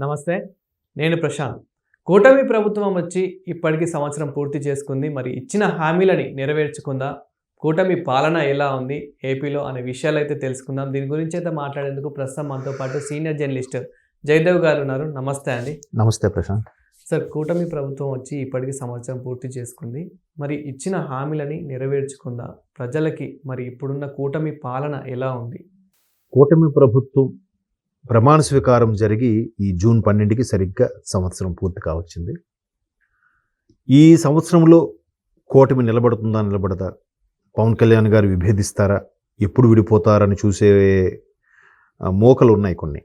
నమస్తే నేను ప్రశాంత్. కూటమి ప్రభుత్వం వచ్చి ఇప్పటికి సంవత్సరం పూర్తి చేసుకుంది. మరి ఇచ్చిన హామీలని నెరవేర్చుకుందా? కూటమి పాలన ఎలా ఉంది? ఏపీలో అనే విషయాలు అయితే తెలుసుకుందాం. దీని గురించి అయితే మాట్లాడేందుకు ప్రస్తుతం మనతో పాటు సీనియర్ జర్నలిస్ట్ జయదేవ్ గారు ఉన్నారు. నమస్తే అండి. నమస్తే ప్రశాంత్. సార్ కూటమి ప్రభుత్వం వచ్చి ఇప్పటికి సంవత్సరం పూర్తి చేసుకుంది. మరి ఇచ్చిన హామీలని నెరవేర్చుకుందా? ప్రజలకి మరి ఇప్పుడున్న కూటమి పాలన ఎలా ఉంది? కూటమి ప్రభుత్వం ప్రమాణ స్వీకారం జరిగి ఈ జూన్ పన్నెండుకి సరిగ్గా సంవత్సరం పూర్తి కావచ్చింది. ఈ సంవత్సరంలో కూటమి నిలబడుతుందా నిలబడదా? పవన్ కళ్యాణ్ గారు విభేదిస్తారా? ఎప్పుడు విడిపోతారని చూసే మోకలు ఉన్నాయి కొన్ని.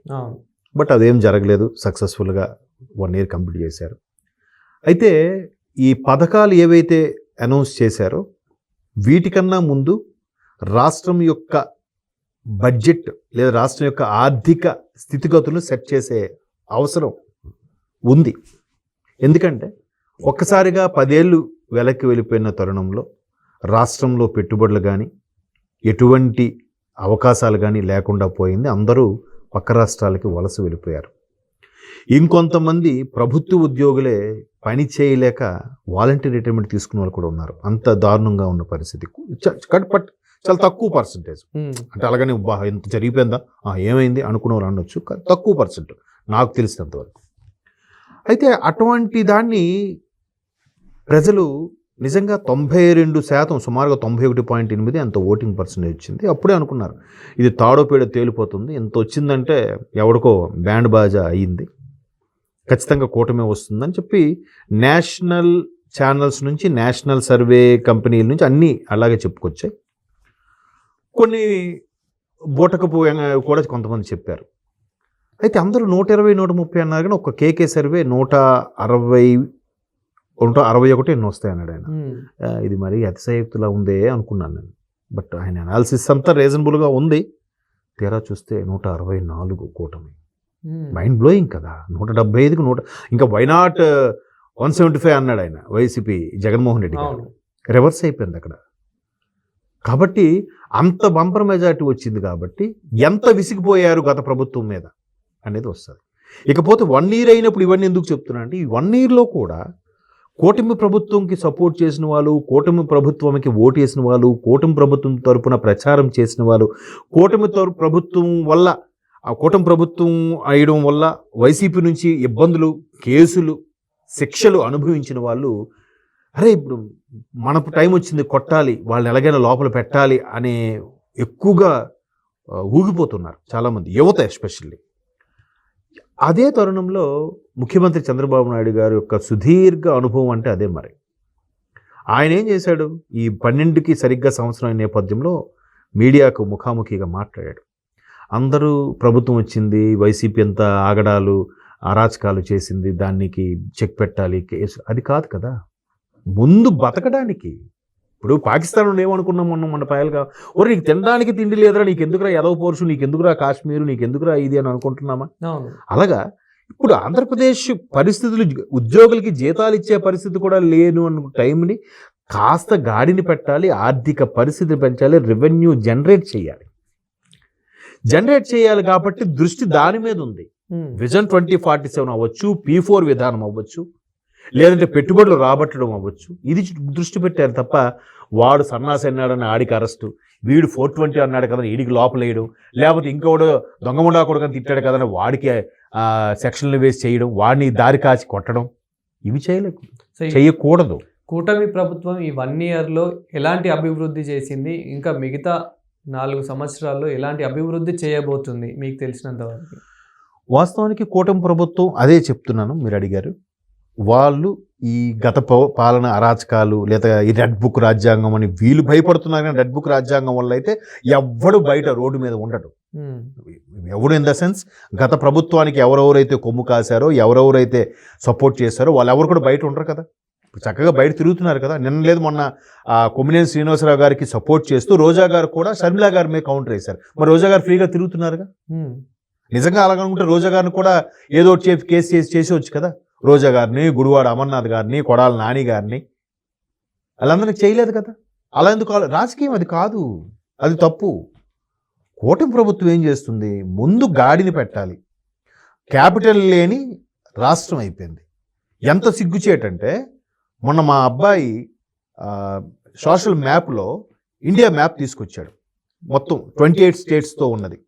బట్ అదేం జరగలేదు. సక్సెస్ఫుల్గా వన్ ఇయర్ కంప్లీట్ చేశారు. అయితే ఈ పథకాలు ఏవైతే అనౌన్స్ చేశారో వీటికన్నా ముందు రాష్ట్రం యొక్క బడ్జెట్ లేదా రాష్ట్రం యొక్క ఆర్థిక స్థితిగతులను సెట్ చేసే అవసరం ఉంది. ఎందుకంటే ఒక్కసారిగా పదేళ్ళు వెనక్కి వెళ్ళిపోయిన తరుణంలో రాష్ట్రంలో పెట్టుబడులు కానీ ఎటువంటి అవకాశాలు కానీ లేకుండా పోయింది. అందరూ పక్క రాష్ట్రాలకి వలస వెళ్ళిపోయారు. ఇంకొంతమంది ప్రభుత్వ ఉద్యోగులే పని చేయలేక వాలంటీర్ రిటైర్మెంట్ తీసుకున్న వాళ్ళు కూడా ఉన్నారు. అంత దారుణంగా ఉన్న పరిస్థితి. కట్ పట్ చాలా తక్కువ పర్సంటేజ్ ఉమ్, అంటే అలాగని ఎంత జరిగిపోయిందా? ఆ, ఏమైంది? అనుకునే వాళ్ళు అనొచ్చు తక్కువ పర్సెంట్ నాకు తెలిసినంత వరకు. అయితే అటువంటి దాన్ని ప్రజలు నిజంగా తొంభై రెండు శాతం సుమారుగా తొంభై ఒకటి పాయింట్ ఎనిమిది అంత ఓటింగ్ పర్సెంటేజ్ వచ్చింది అప్పుడే అనుకున్నారు. ఇది తాడోపేడ తేలిపోతుంది. ఎంత వచ్చిందంటే ఎవడికో బ్యాండ్ బాజా అయ్యింది. ఖచ్చితంగా కూటమి వస్తుందని చెప్పి నేషనల్ ఛానల్స్ నుంచి నేషనల్ సర్వే కంపెనీల నుంచి అన్నీ అలాగే చెప్పుకొచ్చాయి. కొన్ని బూటకపు కూడా కొంతమంది చెప్పారు. అయితే అందరూ నూట ఇరవై నూట ముప్పై అన్నారు కానీ ఒక కేకే సర్వే నూట అరవై నూట అరవై ఒకటి ఎన్ని వస్తాయి అన్నాడు ఆయన. ఇది మరి అతిశయోక్తిలా ఉందే అనుకున్నాను నేను. బట్ ఆయన అనాలిసిస్ అంతా రీజనబుల్గా ఉంది. తీరా చూస్తే నూట అరవై నాలుగు కూటమి. మైండ్ బ్లోయింగ్ కదా. నూట డెబ్బై ఐదుకి నూట ఇంకా వైనాట్ వన్ సెవెంటీ ఫైవ్ అన్నాడు ఆయన వైసీపీ జగన్మోహన్ రెడ్డి గారు. రివర్స్ అయిపోయింది అక్కడ. కాబట్టి అంత బంపర్ మెజారిటీ వచ్చింది కాబట్టి ఎంత విసిగిపోయారు గత ప్రభుత్వం మీద అనేది వస్తుంది. ఇకపోతే వన్ ఇయర్ అయినప్పుడు ఇవన్నీ ఎందుకు చెప్తున్నా అంటే ఈ వన్ ఇయర్లో కూడా కూటమి ప్రభుత్వంకి సపోర్ట్ చేసిన వాళ్ళు కూటమి ప్రభుత్వంకి ఓటు వేసిన వాళ్ళు కూటమి ప్రభుత్వం తరపున ప్రచారం చేసిన వాళ్ళు కూటమి తరపు ప్రభుత్వం వల్ల ఆ కూటమి ప్రభుత్వం అయ్యడం వల్ల వైసీపీ నుంచి ఇబ్బందులు కేసులు శిక్షలు అనుభవించిన వాళ్ళు అరే ఇప్పుడు మనకు టైం వచ్చింది కొట్టాలి వాళ్ళని ఎలాగైనా లోపల పెట్టాలి అనే ఎక్కువగా ఊగిపోతున్నారు చాలామంది యువత ఎస్పెషల్లీ. అదే తరుణంలో ముఖ్యమంత్రి చంద్రబాబు నాయుడు గారి యొక్క సుదీర్ఘ అనుభవం అంటే అదే మరి. ఆయన ఏం చేశాడు? ఈ పన్నెండుకి సరిగ్గా సంవత్సరం అయిన నేపథ్యంలో మీడియాకు ముఖాముఖిగా మాట్లాడాడు. అందరూ ప్రభుత్వం వచ్చింది వైసీపీ అంతా ఆగడాలు అరాచకాలు చేసింది దానికి చెక్ పెట్టాలి కేసు అది కాదు కదా. ముందు బతకడానికి. ఇప్పుడు పాకిస్తాన్ ఏమనుకున్నాం మొన్న మన పాయలుగా? ఓరే నీకు తినడానికి తిండి లేదురా నీకు ఎందుకురా ఎదవ పోర్షు నీకు ఎందుకురా కాశ్మీరు నీకు ఎందుకురా ఇది అని అనుకుంటున్నామా? అలాగా ఇప్పుడు ఆంధ్రప్రదేశ్ పరిస్థితులు ఉద్యోగులకి జీతాలు ఇచ్చే పరిస్థితి కూడా లేను అన్న టైంని కాస్త గాడిని పెట్టాలి ఆర్థిక పరిస్థితి పెంచాలి రెవెన్యూ జనరేట్ చేయాలి. జనరేట్ చేయాలి కాబట్టి దృష్టి దాని మీద ఉంది. విజన్ ట్వంటీ ఫార్టీ సెవెన్ అవ్వచ్చు పీ ఫోర్ విధానం అవ్వచ్చు. లేదంటే పెట్టుబడులు రాబట్టడం అవ్వచ్చు. ఇది దృష్టి పెట్టారు తప్ప వాడు సన్నాసి అన్నాడని ఆడికి అరెస్టు. వీడు ఫోర్ ట్వంటీ అన్నాడు కదా వీడికి లోపలేయడం లేకపోతే ఇంకోడు దొంగముండా కొడుకని తిట్టాడు కదా వాడికి సెక్షన్లు వేసి చేయడం వాడిని దారి కాచి కొట్టడం. ఇవి చేయలేదు చేయకూడదు. కూటమి ప్రభుత్వం ఈ వన్ ఇయర్లో ఎలాంటి అభివృద్ధి చేసింది? ఇంకా మిగతా నాలుగు సంవత్సరాల్లో ఎలాంటి అభివృద్ధి చేయబోతుంది? మీకు తెలిసినంత వరకు వాస్తవానికి కూటమి ప్రభుత్వం అదే చెప్తున్నాను మీరు అడిగారు. వాళ్ళు ఈ గత పాలన అరాచకాలు లేదా ఈ రెడ్ బుక్ రాజ్యాంగం అని వీళ్ళు భయపడుతున్నారు కానీ రెడ్ బుక్ రాజ్యాంగం వల్ల అయితే ఎవ్వడు బయట రోడ్డు మీద ఉండడు. ఎవడు ఇన్ ద సెన్స్ గత ప్రభుత్వానికి ఎవరెవరైతే కొమ్ము కాశారో ఎవరెవరైతే సపోర్ట్ చేశారో వాళ్ళు ఎవరు కూడా బయట ఉండరు కదా. చక్కగా బయట తిరుగుతున్నారు కదా. నిన్న లేదు మొన్న ఆ కొమ్మినేని శ్రీనివాసరావు గారికి సపోర్ట్ చేస్తూ రోజా గారు కూడా షర్మిలా గారి మీద కౌంటర్ వేశారు. మరి రోజా గారు ఫ్రీగా తిరుగుతున్నారుగా? నిజంగా అలాగనుకుంటే రోజా గారిని కూడా ఏదో చేసి కేసు చేసి చేసేవచ్చు కదా. రోజా గారిని గుడివాడ అమర్నాథ్ గారిని కొడాల నాని గారిని. వాళ్ళందరినీ చేయలేదు కదా. అలా ఎందుకు? రాజకీయం అది కాదు. అది తప్పు. కూటమి ప్రభుత్వం ఏం చేస్తుంది? ముందు గాడిని పెట్టాలి. క్యాపిటల్ లేని రాష్ట్రం అయిపోయింది. ఎంత సిగ్గుచేటంటే మొన్న మా అబ్బాయి సోషల్ మ్యాప్లో ఇండియా మ్యాప్ తీసుకొచ్చాడు. మొత్తం ట్వంటీ ఎయిట్ స్టేట్స్తో ఉన్నది.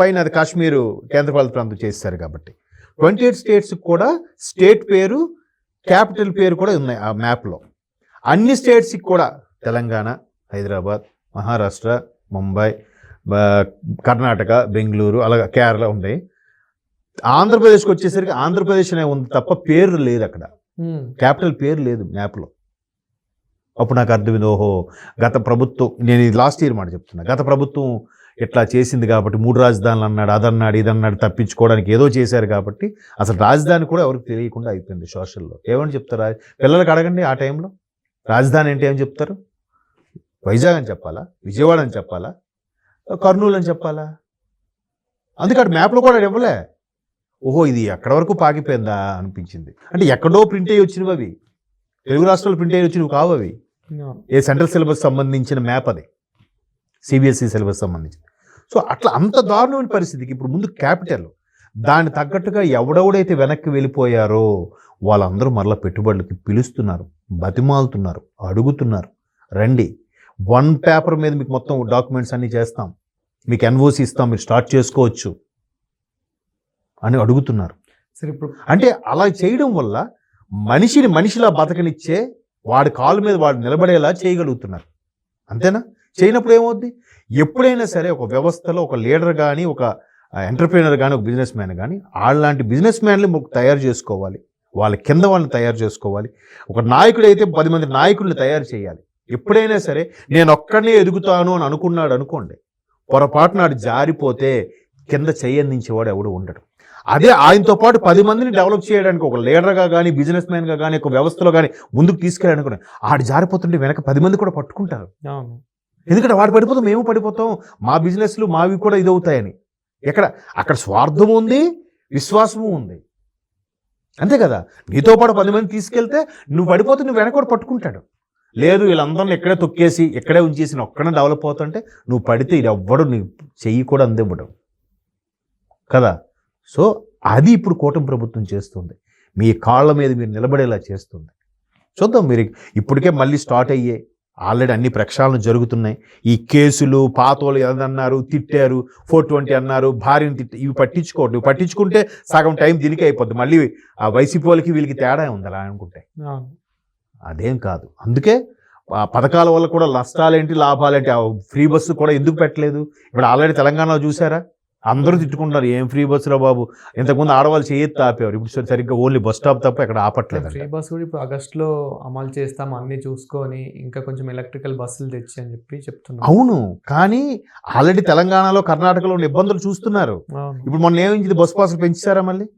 పైన అది కాశ్మీర్ కేంద్రపాలిత ప్రాంతం చేశారు కాబట్టి. ట్వంటీ ఎయిట్ స్టేట్స్ కూడా స్టేట్ పేరు క్యాపిటల్ పేరు కూడా ఉన్నాయి ఆ మ్యాప్లో. అన్ని స్టేట్స్కి కూడా తెలంగాణ హైదరాబాద్ మహారాష్ట్ర ముంబై కర్ణాటక బెంగళూరు అలాగే కేరళ ఉన్నాయి. ఆంధ్రప్రదేశ్కి వచ్చేసరికి ఆంధ్రప్రదేశ్ అనే ఉంది తప్ప పేరు లేదు అక్కడ. క్యాపిటల్ పేరు లేదు మ్యాప్లో. అప్పుడు నాకు అర్థమైంది ఓహో గత ప్రభుత్వం నేను ఇది లాస్ట్ ఇయర్ మాట చెప్తున్నా గత ప్రభుత్వం ఇట్లా చేసింది కాబట్టి మూడు రాజధానులు అన్నాడు అదన్నాడు ఇదన్నాడు తప్పించుకోవడానికి ఏదో చేశారు కాబట్టి అసలు రాజధాని కూడా ఎవరికి తెలియకుండా అయిపోయింది సోషల్లో. ఏమని చెప్తారా? పిల్లలకి అడగండి ఆ టైంలో. రాజధాని అంటే ఏం చెప్తారు? వైజాగ్ అని చెప్పాలా? విజయవాడ అని చెప్పాలా? కర్నూలు అని చెప్పాలా? అందుకే అటు మ్యాప్లో కూడా ఇవ్వలే. ఓహో ఇది ఎక్కడి వరకు పాకిపోయిందా అనిపించింది. అంటే ఎక్కడో ప్రింట్ అయ్యి వచ్చినవి అవి. తెలుగు రాష్ట్రాలు ప్రింట్ అయ్యి వచ్చినవి కావు అవి. ఏ సెంట్రల్ సిలబస్ సంబంధించిన మ్యాప్ అది. సిబిఎస్ఈ సిలబస్ సంబంధించి సో అట్లా అంత దారుణమైన పరిస్థితికి ఇప్పుడు ముందు క్యాపిటల్. దాన్ని తగ్గట్టుగా ఎవడెవడైతే వెనక్కి వెళ్ళిపోయారో వాళ్ళందరూ మరలా పెట్టుబడులకి పిలుస్తున్నారు బతిమాలుతున్నారు అడుగుతున్నారు. రండి. వన్ పేపర్ మీద మీకు మొత్తం డాక్యుమెంట్స్ అన్నీ చేస్తాం. మీకు ఎన్ఓసి ఇస్తాం మీరు స్టార్ట్ చేసుకోవచ్చు అని అడుగుతున్నారు. సరే ఇప్పుడు అంటే అలా చేయడం వల్ల మనిషిని మనిషిలా బతకనిచ్చే వాడి కాలు మీద వాడు నిలబడేలా చేయగలుగుతున్నారు. అంతేనా? చేయనప్పుడు ఏమవుద్ది? ఎప్పుడైనా సరే ఒక వ్యవస్థలో ఒక లీడర్ కానీ ఒక ఎంటర్ప్రీనర్ కానీ ఒక బిజినెస్ మ్యాన్ కానీ వాళ్ళలాంటి బిజినెస్ మ్యాన్లు మాకు తయారు చేసుకోవాలి. వాళ్ళ కింద వాళ్ళని తయారు చేసుకోవాలి. ఒక నాయకుడు అయితే పది మంది నాయకుల్ని తయారు చేయాలి. ఎప్పుడైనా సరే నేను ఒక్కడనే ఎదుగుతాను అని అనుకున్నాడు అనుకోండి పొరపాటు నాడు జారిపోతే కింద చేయందించేవాడు ఎవడు ఉండడు. అదే ఆయనతో పాటు పది మందిని డెవలప్ చేయడానికి ఒక లీడర్గా కానీ బిజినెస్ మ్యాన్గా కానీ ఒక వ్యవస్థలో కానీ ముందుకు తీసుకెళ్ళాలనుకుని ఆడు జారిపోతుంటే వెనక పది మంది కూడా పట్టుకుంటారు. అవును. ఎందుకంటే వాడు పడిపోతాం మేము పడిపోతాం. మా బిజినెస్లు మావి కూడా ఇదవుతాయని. ఎక్కడ? అక్కడ స్వార్థము ఉంది విశ్వాసము ఉంది. అంతే కదా? నీతో పాటు పది మంది తీసుకెళ్తే నువ్వు పడిపోతే నువ్వు వెనక కూడా పట్టుకుంటాడు. లేదు వీళ్ళందరిని ఎక్కడే తొక్కేసి ఎక్కడే ఉంచేసి ఒక్కడే డెవలప్ అవుతుంటే నువ్వు పడితే ఇది ఎవ్వడు నీ చెయ్యి కూడా అందివ్వడం. కదా? సో అది ఇప్పుడు కూటమి ప్రభుత్వం చేస్తుంది. మీ కాళ్ళ మీద మీరు నిలబడేలా చేస్తుంది. చూద్దాం మీరు ఇప్పటికే మళ్ళీ స్టార్ట్ అయ్యే ఆల్రెడీ అన్ని ప్రక్షాళన జరుగుతున్నాయి. ఈ కేసులు పాతోలు ఏదన్నారు తిట్టారు ఫోర్ ట్వంటీ అన్నారు భార్యను తిట్టి ఇవి పట్టించుకోవద్దు. ఇవి పట్టించుకుంటే సగం టైం దీనికి అయిపోద్ది. మళ్ళీ ఆ వైసీపీ వాళ్ళకి వీళ్ళకి తేడా ఉంది అలా అనుకుంటే. అదేం కాదు. అందుకే ఆ పథకాల వల్ల కూడా నష్టాలేంటి లాభాలేంటి? ఆ ఫ్రీ బస్సు కూడా ఎందుకు పెట్టలేదు? ఇప్పుడు ఆల్రెడీ తెలంగాణలో చూసారా? అందరూ తిట్టుకుంటున్నారు. ఏం ఫ్రీ బస్సురా బాబు? ఇంతకుముందు ఆడవాళ్ళు చేయెత్తి ఆపేవారు. ఇప్పుడు సరిగ్గా ఓన్లీ బస్ స్టాప్ తప్ప ఇక్కడ ఆపట్లేదు ఫ్రీ బస్ కూడా ఇప్పుడు ఆగస్టులో అమలు చేస్తాం. అన్ని చూసుకొని ఇంకా కొంచెం ఎలక్ట్రికల్ బస్సులు తెచ్చి అని చెప్పి చెప్తున్నాం అవును. కానీ ఆల్రెడీ తెలంగాణలో కర్ణాటకలో ఉన్న ఇబ్బందులు చూస్తున్నారు. ఇప్పుడు మొన్న ఏమైంది బస్ పాసులు పెంచారా మళ్ళీ.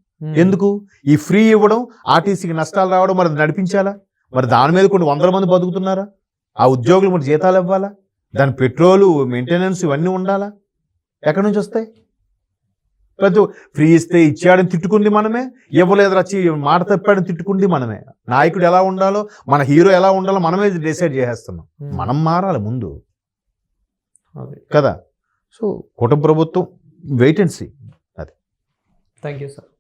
ఎందుకు? ఈ ఫ్రీ ఇవ్వడం ఆర్టీసీకి నష్టాలు రావడం మరి నడిపించాలా? మరి దాని మీద కొన్ని వందల మంది బతుకుతున్నారా? ఆ ఉద్యోగులు మరి జీతాలు ఇవ్వాలా? దాని పెట్రోలు మెయింటెనెన్స్ ఇవన్నీ ఉండాలా? ఎక్కడి నుంచి వస్తాయి? ప్రతి ఫ్రీ ఇస్తే ఇచ్చాడని తిట్టుకుంది మనమే ఇవ్వలేదు రచ్చి మాట తప్పాడని తిట్టుకుంది మనమే. నాయకుడు ఎలా ఉండాలో మన హీరో ఎలా ఉండాలో మనమే డిసైడ్ చేసేస్తున్నాం. మనం మారాలి ముందు. అదే. కదా? సో కుటుంబ ప్రభుత్వం wait and see thank you sir.